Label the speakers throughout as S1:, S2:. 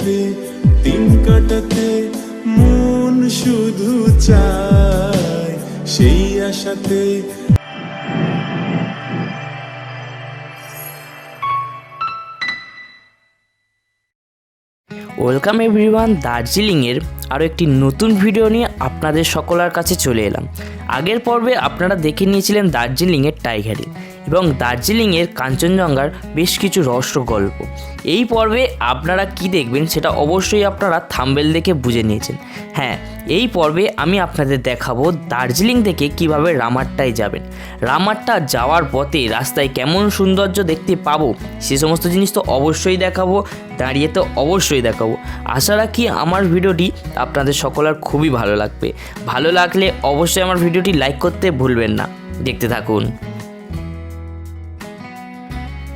S1: আশাতে দিন কাটাতে মন শুধু চায় সেই আশাতে।
S2: ওয়েলকাম এভরিওয়ান, দার্জিলিংয়ের আরও একটি নতুন ভিডিও নিয়ে আপনাদের সকলের কাছে চলে এলাম। আগের পর্বে আপনারা দেখে নিয়েছিলেন দার্জিলিংয়ের টাইগার। হিল এবং দার্জিলিংয়ের কাঞ্চনজঙ্ঘার বেশ কিছু রহস্য গল্প। এই পর্বে আপনারা কি দেখবেন সেটা অবশ্যই আপনারা থাম্বেল দেখে বুঝে নিয়েছেন। হ্যাঁ এই পর্বে আমি আপনাদের দেখাবো দার্জিলিং থেকে কীভাবে রামারটায় যাবেন। রামারটা যাওয়ার পথে রাস্তায় কেমন সৌন্দর্য দেখতে পাবো সে সমস্ত জিনিস তো অবশ্যই দেখাবো, দাঁড়িয়ে তো অবশ্যই দেখাবো। আশা রাখি আমার ভিডিওটি আপনাদের সকলের খুবই ভালো লাগবে। ভালো লাগলে অবশ্যই আমার ভিডিওটি লাইক করতে ভুলবেন না। দেখতে থাকুন।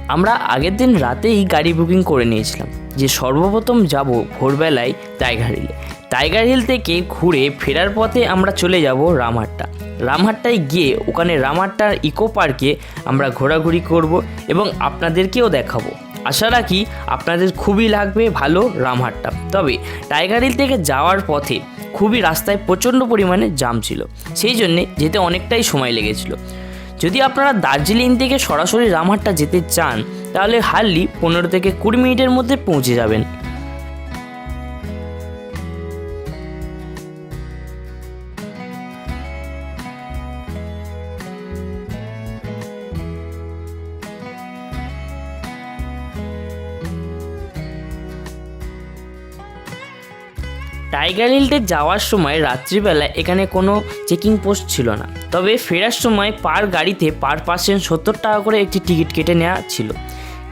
S2: আমরা আগের দিন রাতেই গাড়ি বুকিং করে নিয়েছিলাম যে সর্বপ্রথম যাব ভোরবেলায় টাইগার হিলে। টাইগার হিল থেকে ঘুরে ফেরার পথে আমরা চলে যাব রামহাট্টা। রামহাট্টায় গিয়ে ওখানে রামহাট্টার ইকো পার্কে আমরা ঘোরাঘুরি করব এবং আপনাদেরকেও দেখাবো। আশা রাখি আপনাদের খুবই লাগবে ভালো রামহাট্টা। তবে টাইগার হিল থেকে যাওয়ার পথে খুবই রাস্তায় প্রচণ্ড পরিমাণে জাম ছিল। সেই জন্যে যেতে অনেকটাই সময় লেগেছিল। যদি আপনারা দার্জিলিং থেকে সরাসরি রামহাটটা যেতে চান, তাহলে হার্লি পনেরো থেকে কুড়ি মিনিটের মধ্যে পৌঁছে যাবেন। টাইগার হিলতে যাওয়ার সময় রাত্রিবেলা এখানে কোনো চেকিং পোস্ট ছিল না। তবে ফেরার সময় পার গাড়িতে পার পার্সেন্ট সত্তর টাকা করে একটি টিকিট কেটে নেওয়া ছিল।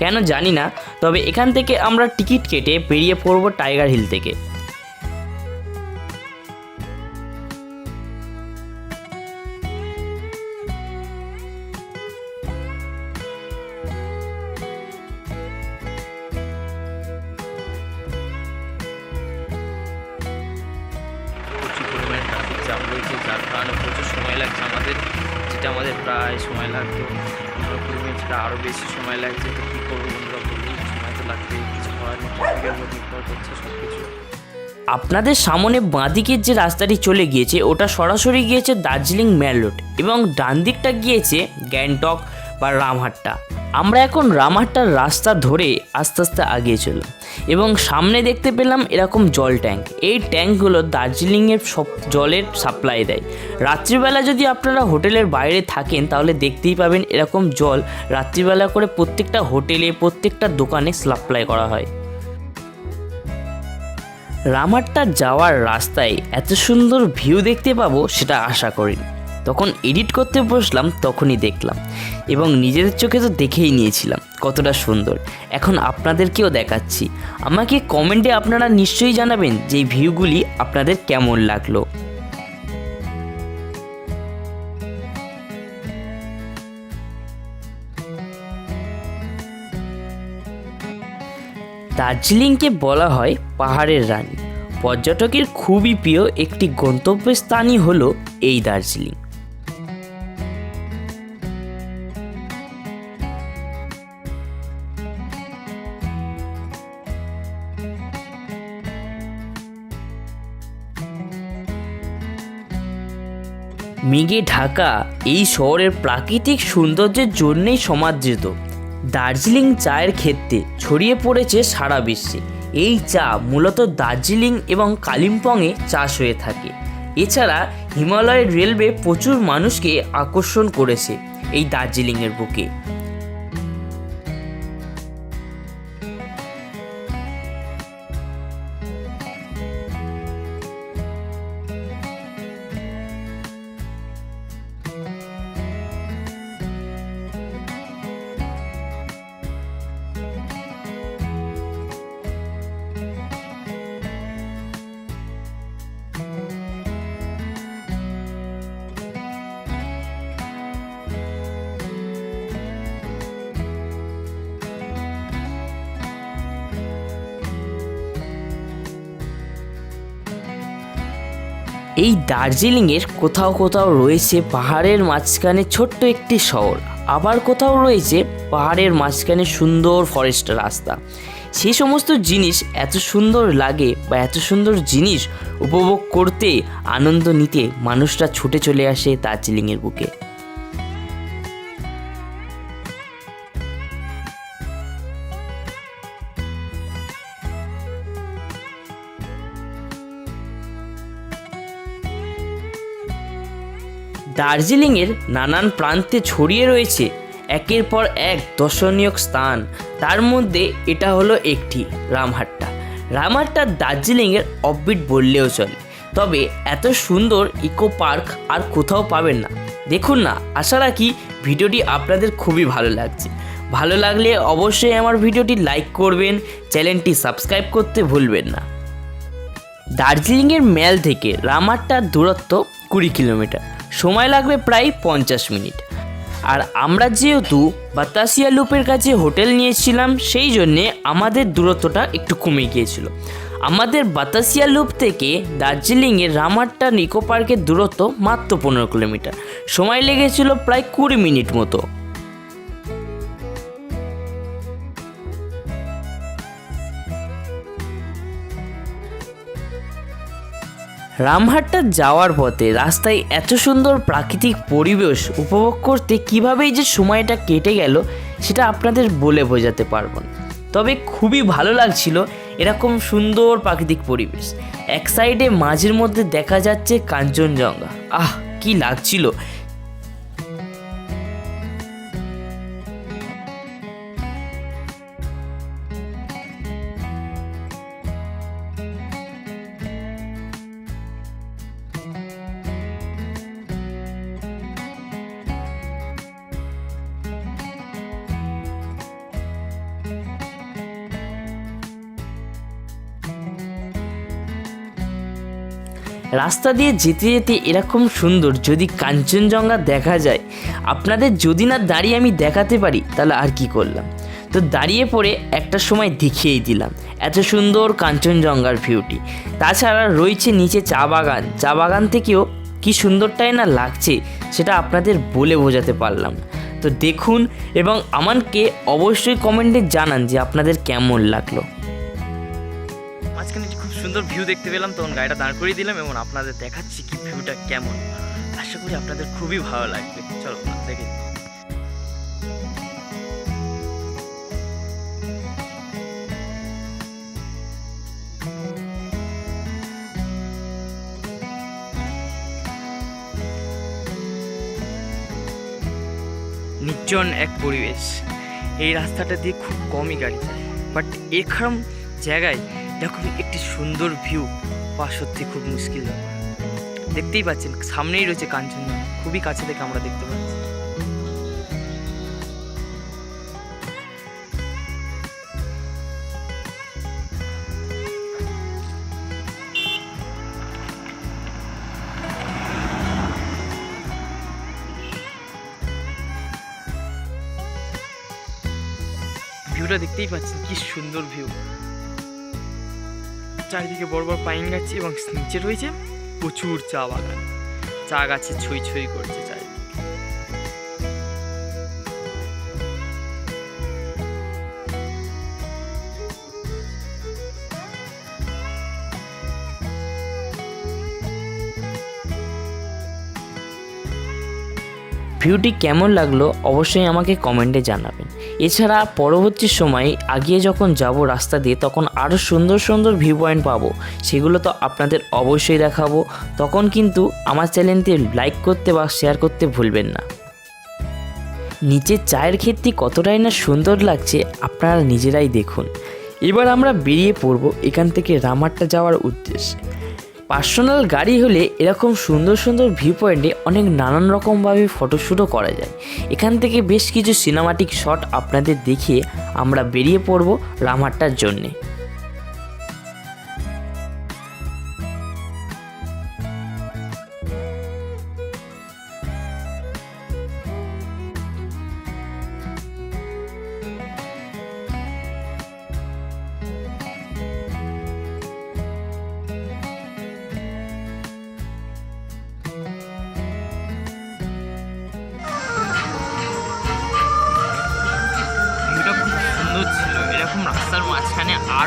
S2: কেন জানি না, তবে এখান থেকে আমরা টিকিট কেটে বেরিয়ে পড়ব টাইগার হিল থেকে। রয়েছে, যার কারণে প্রচুর সময় লাগছে আমাদের, যেটা আমাদের প্রায় সময় লাগতো পনেরো আরও বেশি সময় লাগছে, তো কী করব বন্ধুরা বলুন সময় তো লাগবে, কিছু করার নির্ভর করছে সব কিছু আপনাদের সামনে বাঁদিকের যে রাস্তাটি চলে গিয়েছে, ওটা সরাসরি গিয়েছে দার্জিলিং মেল রোড এবং ডান দিকটা গিয়েছে গ্যাংটক বা রামহাট্টা। আমরা এখন রামহাট্টার রাস্তা ধরে আস্তে আস্তে আগিয়ে চললাম এবং সামনে দেখতে পেলাম এরকম জল ট্যাঙ্ক। এই ট্যাঙ্কগুলো দার্জিলিংয়ের সব জলের সাপ্লাই দেয়। রাত্রিবেলা যদি আপনারা হোটেলের বাইরে থাকেন, তাহলে দেখতেই পাবেন এরকম জল রাত্রিবেলা করে প্রত্যেকটা হোটেলে, প্রত্যেকটা দোকানে সাপ্লাই করা হয়। রামাট্টা যাওয়ার রাস্তায় এত সুন্দর ভিউ দেখতে পাবো, সেটা আশা করিনি। তখন এডিট করতে বসলাম, তখনই দেখলাম। এবং নিজেদের চোখে তো দেখেই নিয়েছিলাম, কতটা সুন্দর। এখন আপনাদেরকেও দেখাচ্ছি। আমাকে কমেন্টে আপনারা নিশ্চয়ই জানাবেন যে ভিউগুলি আপনাদের কেমন লাগল। দার্জিলিংকে বলা হয় পাহাড়ের রানী। পর্যটকের খুবই প্রিয় একটি গন্তব্যস্থানই হলো এই দার্জিলিং। মেঘে ঢাকা এই শহরের প্রাকৃতিক সৌন্দর্যের জন্যেই সমাদৃত। দার্জিলিং চায়ের ক্ষেত্রে ছড়িয়ে পড়েছে সারা বিশ্বে। এই চা মূলত দার্জিলিং এবং কালিম্পংয়ে চাষ হয়ে থাকে। এছাড়া হিমালয়ের রেলওয়ে প্রচুর মানুষকে আকর্ষণ করেছে এই দার্জিলিংয়ের বুকে। এই দার্জিলিংয়ের কোথাও কোথাও রয়েছে পাহাড়ের মাঝখানে ছোট্ট একটি শহর। আবার কোথাও রয়েছে পাহাড়ের মাঝখানে সুন্দর ফরেস্ট রাস্তা। সেই সমস্ত জিনিস এত সুন্দর লাগে বা এত সুন্দর জিনিস উপভোগ করতে আনন্দ নিতে মানুষরা ছুটে চলে আসে দার্জিলিংয়ের বুকে। দার্জিলিংয়ের নানান প্রান্তে ছড়িয়ে রয়েছে একের পর এক দর্শনীয় স্থান। তার মধ্যে এটা হলো একটি, রামহাট্টা। রামহাট্টা দার্জিলিংয়ের অফবিট বললেও চলে। তবে এত সুন্দর ইকো পার্ক আর কোথাও পাবেন না। দেখুন না, আশা রাখি ভিডিওটি আপনাদের খুবই ভালো লাগছে। ভালো লাগলে অবশ্যই আমার ভিডিওটি লাইক করবেন, চ্যানেলটি সাবস্ক্রাইব করতে ভুলবেন না। দার্জিলিংয়ের ম্যাল থেকে রামাট্টার দূরত্ব কুড়ি কিলোমিটার। সময় লাগবে প্রায় পঞ্চাশ মিনিট। আর আমরা যেহেতু বাতাসিয়া লুপের কাছে হোটেল নিয়েছিলাম, সেই জন্যে আমাদের দূরত্বটা একটু কমে গিয়েছিল। আমাদের বাতাসিয়া লুপ থেকে দার্জিলিংয়ের রামাট্টা নিকো পার্কের দূরত্ব মাত্র পনেরো কিলোমিটার। সময় লেগেছিল প্রায় কুড়ি মিনিট মতো। রামহাট্টা যাওয়ার পথে রাস্তায় এত সুন্দর প্রাকৃতিক পরিবেশ উপভোগ করতে কীভাবেই যে সময়টা কেটে গেল, সেটা আপনাদের বলে বোঝাতে পারব না। তবে খুবই ভালো লাগছিল এরকম সুন্দর প্রাকৃতিক পরিবেশ। এক সাইডে মাঝের মধ্যে দেখা যাচ্ছে কাঞ্চনজঙ্ঘা। আহ, কি লাগছিল! রাস্তা দিয়ে যেতে যেতে এরকম সুন্দর যদি কাঞ্চনজঙ্ঘা দেখা যায়। আপনাদের যদি না দাঁড়িয়ে আমি দেখাতে পারি, তাহলে আর কি করলাম? তো দাঁড়িয়ে পড়ে একটা সময় দেখিয়েই দিলাম, এত সুন্দর কাঞ্চনজঙ্ঘার ভিউটি তাছাড়া রয়েছে নিচে চা বাগান। চা বাগান থেকেও কি সুন্দরটাই না লাগছে, সেটা আপনাদের বলে বোঝাতে পারলাম। তো দেখুন, এবং আমাকে অবশ্যই কমেন্টে জানান যে আপনাদের কেমন লাগল।
S3: সুন্দর ভিউ দেখতে পেলাম, তখন গাড়িটা দাঁড় করিয়ে দিলাম এবং আপনাদের দেখাচ্ছি কি ভিউটা কেমন। আশা করি আপনাদের খুবই ভালো লাগবে। চলো, দেখে। নির্জন এক পরিবেশ। এই রাস্তাটা দিয়ে খুব কমই গাড়ি যায়। বাট এরকম জায়গায় এরকম একটি সুন্দর ভিউ পাওয়া সত্যি খুব মুশকিল দেখতেই পাচ্ছেন, সামনেই রয়েছে কাঞ্চনজঙ্ঘা। খুবই কাছে থেকে আমরা দেখতে পাচ্ছি। ভিউটা দেখতেই পাচ্ছেন, কি সুন্দর ভিউ চারিদিকে বড় বড় পাইন গাছ এবং নিচে রয়েছে প্রচুর চা বাগান। চা গাছে ছই ছই করছে চারিদিকে।
S2: ভিউটি কেমন লাগল অবশ্যই আমাকে কমেন্টে জানাবেন। এছাড়া পরবর্তী সময়ে আগিয়ে যখন যাব রাস্তা দিয়ে, তখন আরও সুন্দর সুন্দর ভিউ পয়েন্ট পাবো। সেগুলো তো আপনাদের অবশ্যই দেখাবো। তখন কিন্তু আমার চ্যানেলটি লাইক করতে বা শেয়ার করতে ভুলবেন না। নিচের চায়ের ক্ষেতটি কতটাই না সুন্দর লাগছে আপনারা নিজেরাই দেখুন। এবার আমরা বেরিয়ে পড়ব এখান থেকে রামাট্টা যাওয়ার উদ্দেশ্যে। পার্সোনাল গাড়ি হলে এরকম সুন্দর সুন্দর ভিউ পয়েন্টে অনেক নানান রকমভাবে ফটোশ্যুটও করা যায়। এখান থেকে বেশ কিছু সিনেমাটিক শট আপনাদের দেখিয়ে আমরা বেরিয়ে পড়ব রামহাট্টার জন্যে।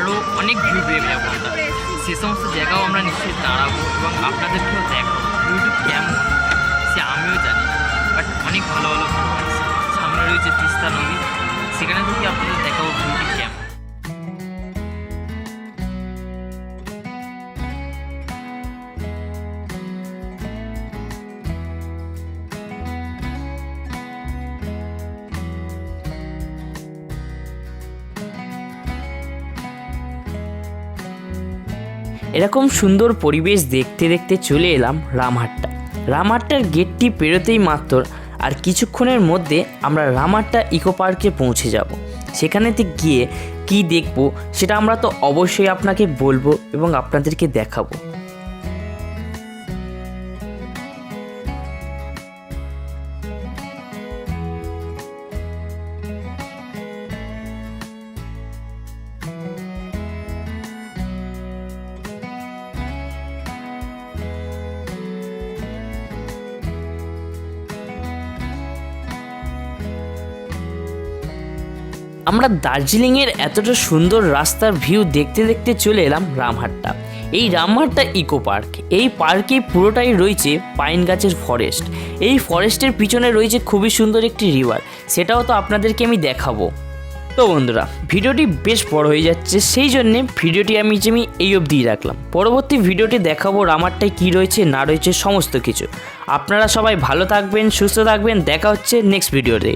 S4: আরও অনেক ভিউ পেয়ে যাব আমরা। সে সমস্ত জায়গাও আমরা নিশ্চয়ই দাঁড়াবো এবং আপনাদেরকেও দেখাবো। ভিউটি কেমন? সে আমিও জানি বাট অনেক ভালো ভালো সামনে রয়েছে তিস্তা নদী। সেখানে থেকে আপনাদের দেখাবো ভিউটি কেমন।
S2: এরকম সুন্দর পরিবেশ দেখতে দেখতে চলে এলাম রামহাট্টা। রামহাট্টার গেটটি পেরোতেই মাত্র আর কিছুক্ষণের মধ্যে আমরা রামহাট্টা ইকো পার্কে পৌঁছে যাব। সেখানেতে গিয়ে কি দেখব সেটা আমরা তো অবশ্যই আপনাকে বলব এবং আপনাদেরকে দেখাবো। আমরা দার্জিলিংয়ের এতটা সুন্দর রাস্তার ভিউ দেখতে দেখতে চলে এলাম রামহাট্টা। এই রামহাট্টা ইকো পার্ক। এই পার্কে পুরোটাই রয়েছে পাইন গাছের ফরেস্ট এই ফরেস্টের পিছনে রয়েছে খুবই সুন্দর একটি রিভার সেটাও তো আপনাদেরকে আমি দেখাবো। তো বন্ধুরা, ভিডিওটি বেশ বড় হয়ে যাচ্ছে, সেই জন্যে ভিডিওটি আমি যে আমি এই অবধিই রাখলাম। পরবর্তী ভিডিওটি দেখাবো রামারটায় কী রয়েছে, না রয়েছে, সমস্ত কিছু। আপনারা সবাই ভালো থাকবেন, সুস্থ থাকবেন, দেখা হচ্ছে নেক্সট ভিডিওতে